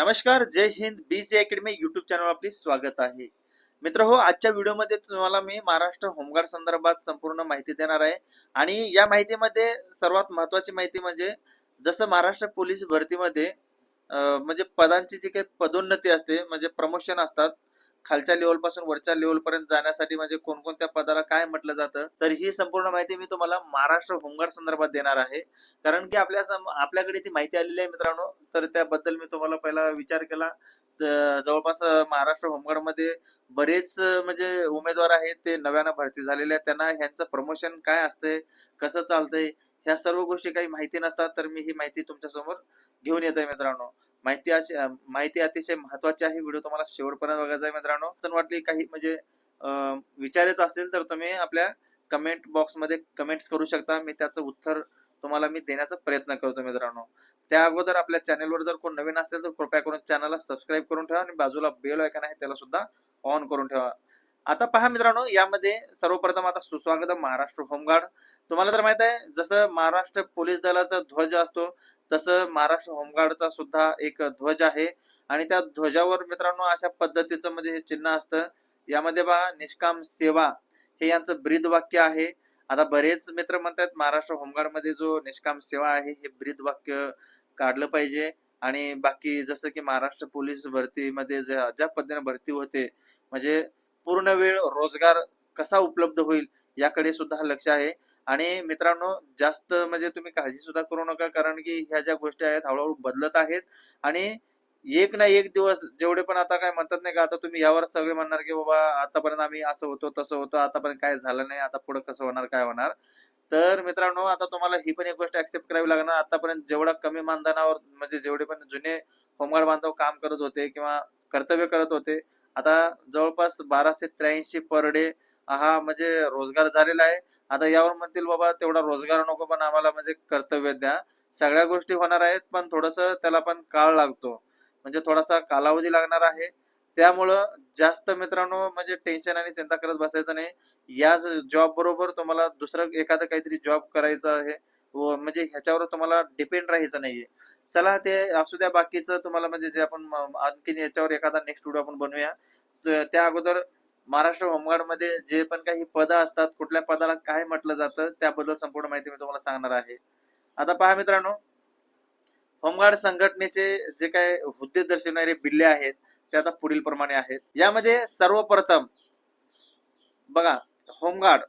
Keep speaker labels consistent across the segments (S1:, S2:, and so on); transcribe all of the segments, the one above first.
S1: नमस्कार जय Hind B J academy YouTube channel आपले स्वागत आहे. मित्र हो आजच्या व्हिडिओमध्ये तुम्हाला मी महाराष्ट्र होमगार्ड संदर्भात संपूर्ण माहिती देणार आहे. आणि या माहितीमध्ये सर्वात महत्वाची माहिती म्हणजे जसं महाराष्ट्र पोलीस भरतीमध्ये म्हणजे पदांची जी काही पदोन्नती असते म्हणजे प्रमोशन असतात खालच्या लेवलपासून वरच्या लेवल पर्यंत जाण्यासाठी म्हणजे कोणकोणत्या पदाला काय म्हटलं जातं तर ही संपूर्ण माहिती मी तुम्हाला महाराष्ट्र होमगार्ड संदर्भात देणार आहे. कारण की आपल्या आपल्याकडे ती माहिती आलेली आहे मित्रांनो तर त्याबद्दल मी तुम्हाला पहिला विचार केला. जवळपास महाराष्ट्र होमगार्डमध्ये बरेच म्हणजे उमेदवार आहेत ते नव्यानं भरती झालेले आहेत. त्यांना ह्यांचं प्रमोशन काय असतंय कसं चालतंय ह्या सर्व गोष्टी काही माहिती नसतात तर मी ही माहिती तुमच्यासमोर घेऊन येत आहे मित्रांनो. माहिती अशी माहिती अतिशय महत्वाची आहे. व्हिडिओ तुम्हाला शेवटपर्यंत बघायचा आहे मित्रांनो. अडचण वाटली काही म्हणजे विचारायचं असेल तर तुम्ही आपल्या कमेंट बॉक्समध्ये कमेंट्स करू शकता. मी त्याचं उत्तर तुम्हाला मी देण्याचा प्रयत्न करतो मित्रांनो. त्या अगोदर आपल्या चॅनलवर जर कोण नवीन असेल तर कृपया करून चॅनलला सबस्क्राईब करून ठेवा आणि बाजूला बेल आयकॉन आहे त्याला सुद्धा ऑन करून ठेवा. आता पहा मित्रांनो यामध्ये सर्वप्रथम आता सुस्वागत महाराष्ट्र होमगार्ड. तुम्हाला तर माहीत आहे जसं महाराष्ट्र पोलीस दलाचा ध्वज असतो तसं महाराष्ट्र होमगार्डचा सुद्धा एक ध्वज आहे. आणि त्या ध्वजावर मित्रांनो अशा पद्धतीचं म्हणजे हे चिन्ह असतं. यामध्ये बा निष्काम सेवा हे यांचं ब्रीद वाक्य आहे. आता बरेच मित्र म्हणतात महाराष्ट्र होमगार्डमध्ये जो निष्काम सेवा आहे हे ब्रीद वाक्य काढलं पाहिजे. आणि बाकी जसं की महाराष्ट्र पोलीस भरतीमध्ये ज्या ज्या पद्धतीने भरती होते म्हणजे पूर्ण वेळ रोजगार कसा उपलब्ध होईल याकडे सुद्धा लक्ष आहे. आणि मित्रांनो जास्त म्हणजे तुम्ही काळजी सुद्धा करू नका कारण की ह्या ज्या गोष्टी आहेत हळूहळू बदलत आहेत. आणि एक ना एक दिवस जेवढे पण आता काय म्हणतात नाही का आता तुम्ही यावर सगळे म्हणणार की बाबा आतापर्यंत आम्ही असं होतो तसं होतो आतापर्यंत काय झालं नाही आता पुढे कसं होणार काय होणार? तर मित्रांनो आता तुम्हाला ही पण एक गोष्ट ऍक्सेप्ट करावी लागणार. आतापर्यंत जेवढा कमी मानधनावर म्हणजे जेवढे पण जुने होमगार्ड बांधव काम करत होते किंवा कर्तव्य करत होते आता जवळपास बाराशे त्र्याऐंशी पर डे हा म्हणजे रोजगार झालेला आहे. आता यावर म्हणतील बाबा तेवढा रोजगार नको पण आम्हाला म्हणजे कर्तव्य द्या. सगळ्या गोष्टी होणार आहेत पण थोडस त्याला पण काळ लागतो. म्हणजे थोडासा कालावधी लागणार आहे. त्यामुळं जास्त मित्रांनो म्हणजे टेन्शन आणि चिंता करत बसायचं नाही. याच जॉब बरोबर तुम्हाला दुसरं एखादं काहीतरी जॉब करायचं आहे व म्हणजे ह्याच्यावर तुम्हाला डिपेंड राहायचं नाहीये. चला ते असू द्या बाकीचं तुम्हाला म्हणजे जे आपण आणखी आणखीन याच्यावर एखादा नेक्स्ट व्हिडिओ आपण बनवूया. त्या अगोदर महाराष्ट्र होमगार्डमध्ये जे पण काही पद असतात कुठल्या पदाला काय म्हटलं जातं त्याबद्दल संपूर्ण माहिती मी तुम्हाला सांगणार आहे. आता पहा मित्रांनो होमगार्ड संघटनेचे जे काय हुद्दे दर्शवणारे बिल्ले आहेत ते आता पुढील प्रमाणे आहेत. यामध्ये सर्वप्रथम बघा होमगार्ड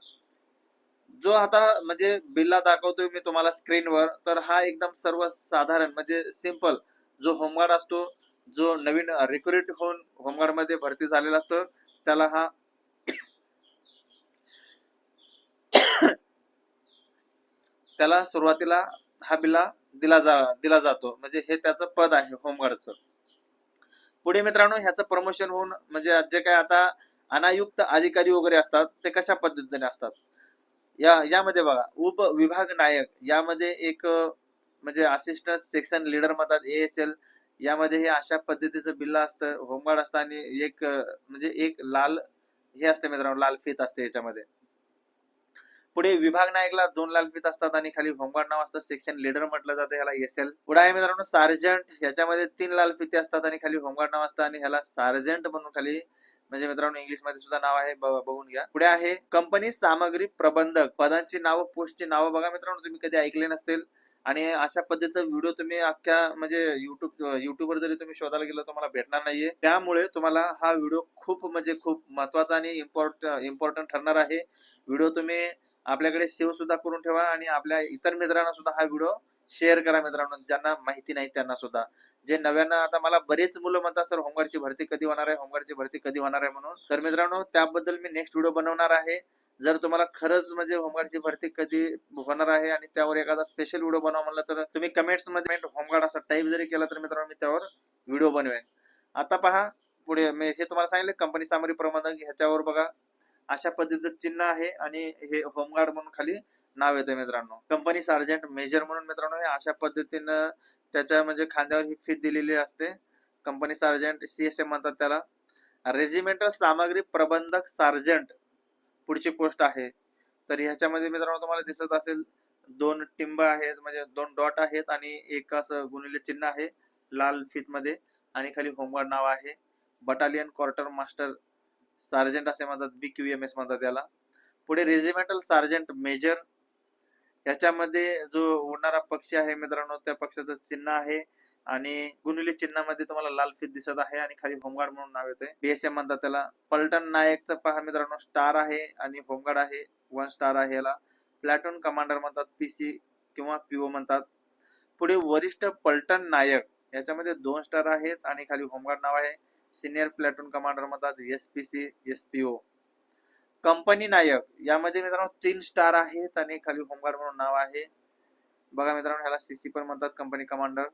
S1: जो आता म्हणजे बिल्ला दाखवतोय मी तुम्हाला स्क्रीनवर तर हा एकदम सर्वसाधारण म्हणजे सिंपल जो होमगार्ड असतो जो नवीन रिक्रुट होऊन होमगार्डमध्ये भरती झालेला असतो त्याला हा त्याला सुरुवातीला हा बिल्ला दिला जा दिला जातो. म्हणजे हे त्याचं पद आहे होमगार्डचं. पुढे मित्रांनो ह्याचं प्रमोशन होऊन म्हणजे जे काय आता अनायुक्त अधिकारी वगैरे असतात ते कशा पद्धतीने असतात? या यामध्ये बघा उप विभाग नायक यामध्ये एक म्हणजे असिस्टंट सेक्शन लीडर म्हणतात एएसएल यामध्ये हे अशा पद्धतीचं बिल्ला असतं होमगार्ड असतं आणि एक म्हणजे एक लाल हे असते मित्रांनो लाल फीत असते याच्यामध्ये. पुढे विभाग नायकला दोन लाल फीत असतात आणि खाली होमगार्ड नाव असतं सेक्शन लीडर म्हटलं जातं ह्याला एसएल पुढे आहे मित्रांनो सार्जंट ह्याच्यामध्ये तीन लाल फिती असतात आणि खाली होमगार्ड नाव असतं आणि ह्याला सार्जंट म्हणून खाली म्हणजे मित्रांनो इंग्लिशमध्ये सुद्धा नाव आहे बघून घ्या. पुढे आहे कंपनी सामग्री प्रबंधक. पदांची नावं पोस्टची नावं बघा मित्रांनो तुम्ही कधी ऐकले नसतील. आणि अशा पद्धतीचा व्हिडिओ तुम्ही अख्ख्या म्हणजे युट्यूब युट्यूबवर जरी तुम्ही शोधायला गेलं तुम्हाला भेटणार नाहीये. त्यामुळे तुम्हाला हा व्हिडिओ खूप म्हणजे खूप महत्त्वाचा आणि इम्पॉर्ट इम्पॉर्टंट ठरणार आहे. व्हिडिओ तुम्ही आपल्याकडे सेव्ह सुद्धा करून ठेवा आणि आपल्या इतर मित्रांना सुद्धा हा व्हिडिओ शेअर करा मित्रांनो ज्यांना माहिती नाही त्यांना सुद्धा. जे नव्यानं आता मला बरेच मुलं म्हणतात सर होमगार्डची भरती कधी होणार आहे? होमगार्डची भरती कधी होणार आहे? म्हणून. तर मित्रांनो त्याबद्दल मी नेक्स्ट व्हिडिओ बनवणार आहे. जर तुम्हाला खरंच म्हणजे होमगार्डची भरती कधी होणार आहे आणि त्यावर एखादा स्पेशल व्हिडिओ बनवा म्हणलं तर तुम्ही कमेंट्समध्ये होमगार्ड असा टाईप जरी केला तर मित्रांनो मी त्यावर व्हिडिओ बनवेन. आता पहा पुढे मी हे तुम्हाला सांगितलं कंपनी सामग्री प्रबंधक ह्याच्यावर बघा. अशा पद्धतीचं चिन्ह आहे आणि हे होमगार्ड म्हणून खाली नाव येतं मित्रांनो. कंपनी सार्जंट मेजर म्हणून मित्रांनो हे अशा पद्धतीनं त्याच्या म्हणजे खांद्यावर ही फीत दिलेली असते. कंपनी सार्जंट सीएसएम म्हणतात त्याला. रेजिमेंटल सामग्री प्रबंधक सार्जंट पुढची पोस्ट आहे. तर ह्याच्यामध्ये मित्रांनो तुम्हाला दिसत असेल दोन टिंब आहेत म्हणजे दोन डॉट आहेत आणि एक असं गुणिले चिन्ह आहे लाल फीत मध्ये आणि खाली होमगार्ड नाव आहे. बटालियन क्वार्टर मास्टर सार्जंट असे म्हणतात बी क्यू एम एस म्हणतात त्याला पुढे रेजिमेंटल सार्जंट मेजर याच्यामध्ये जो उडणारा पक्षी आहे मित्रांनो त्या पक्षाचं चिन्ह आहे. आणि गुणिले चिन्हामध्ये तुम्हाला लाल फीत दिसत आहे आणि खाली होमगार्ड म्हणून नाव येते बीएसएम म्हणतात त्याला. पलटन नायकचा पहा मित्रांनो स्टार आहे आणि होमगार्ड आहे. वन स्टार आहे याला. प्लॅटून कमांडर म्हणतात पीसी किंवा पीओ म्हणतात. पुढे वरिष्ठ पलटन नायक. याच्यामध्ये दोन स्टार आहेत आणि खाली होमगार्ड नाव आहे. सिनियर प्लॅटून कमांडर म्हणतात S P C S P O company नायक. यामध्ये मित्रांनो तीन स्टार आहेत आणि खाली होमगार्ड म्हणून नाव आहे. बघा मित्रांनो ह्याला सीसी पण म्हणतात कंपनी कमांडर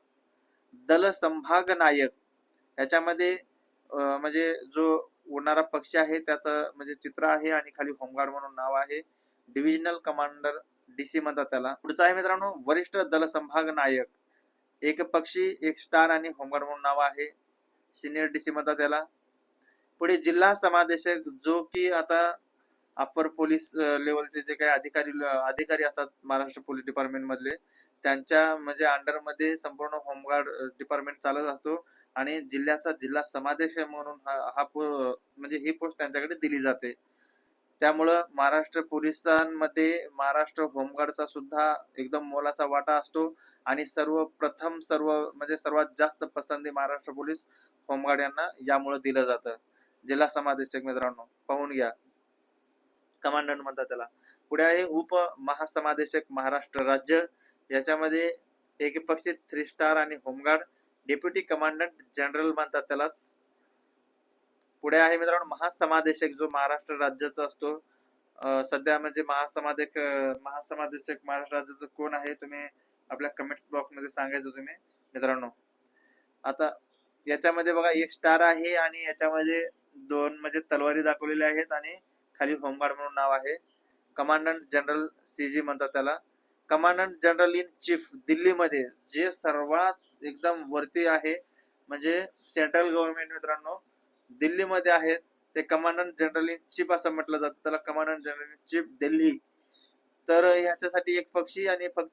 S1: दल संभाग नायक याच्यामध्ये म्हणजे जो उडणारा पक्षी आहे त्याचं म्हणजे चित्र आहे आणि खाली होमगार्ड म्हणून नाव आहे. डिव्हिजनल कमांडर डीसी म्हणतात त्याला. पुढचा आहे मित्रांनो वरिष्ठ दल संभाग नायक एक पक्षी एक स्टार आणि होमगार्ड म्हणून नाव आहे. सिनियर डीसी म्हणतात त्याला. पुढे जिल्हा समादेशक जो की आता अप्पर पोलीस लेवलचे जे काही अधिकारी अधिकारी असतात महाराष्ट्र पोलीस डिपार्टमेंट मधले त्यांच्या म्हणजे अंडरमध्ये संपूर्ण होमगार्ड डिपार्टमेंट चालत असतो. आणि जिल्ह्याचा जिल्हा समादेश म्हणून हा हा म्हणजे ही पोस्ट त्यांच्याकडे दिली जाते. त्यामुळं महाराष्ट्र पोलिसांमध्ये महाराष्ट्र होमगार्डचा सुद्धा एकदम मोलाचा वाटा असतो. आणि सर्वप्रथम सर्व म्हणजे सर्वात जास्त पसंती महाराष्ट्र पोलीस होमगार्ड यांना यामुळे दिलं जातं. जिल्हा समादेशक मित्रांनो पाहून घ्या. कमांडंट म्हणतात त्याला. पुढे आहे उप महासमादेशक महाराष्ट्र राज्य. याच्यामध्ये एक पक्षी थ्री स्टार आणि home guard deputy commandant general म्हणतात त्यालाच. पुढे आहे मित्रांनो महासमादेशक जो महाराष्ट्र राज्याचा असतो. सध्या म्हणजे महासमादेक महासमादेशक महाराष्ट्र राज्याचं कोण आहे तुम्ही आपल्या कमेंट्स बॉक्समध्ये सांगायचं तुम्ही मित्रांनो. आता याच्यामध्ये बघा एक स्टार आहे आणि याच्यामध्ये दोन म्हणजे तलवारी दाखवलेल्या आहेत आणि खाली होमगार्ड म्हणून नाव आहे. कमांडंट जनरल सी जी म्हणतात त्याला. कमांडंट जनरल इन चीफ दिल्लीमध्ये जे सर्वात एकदम वरती आहे म्हणजे सेंट्रल गव्हर्नमेंट मित्रांनो दिल्लीमध्ये आहेत. ते कमांडंट जनरल इन चीफ असं म्हटलं जातं. त्याला commandant general in chief Delhi. तर ह्याच्यासाठी एक पक्षी आणि फक्त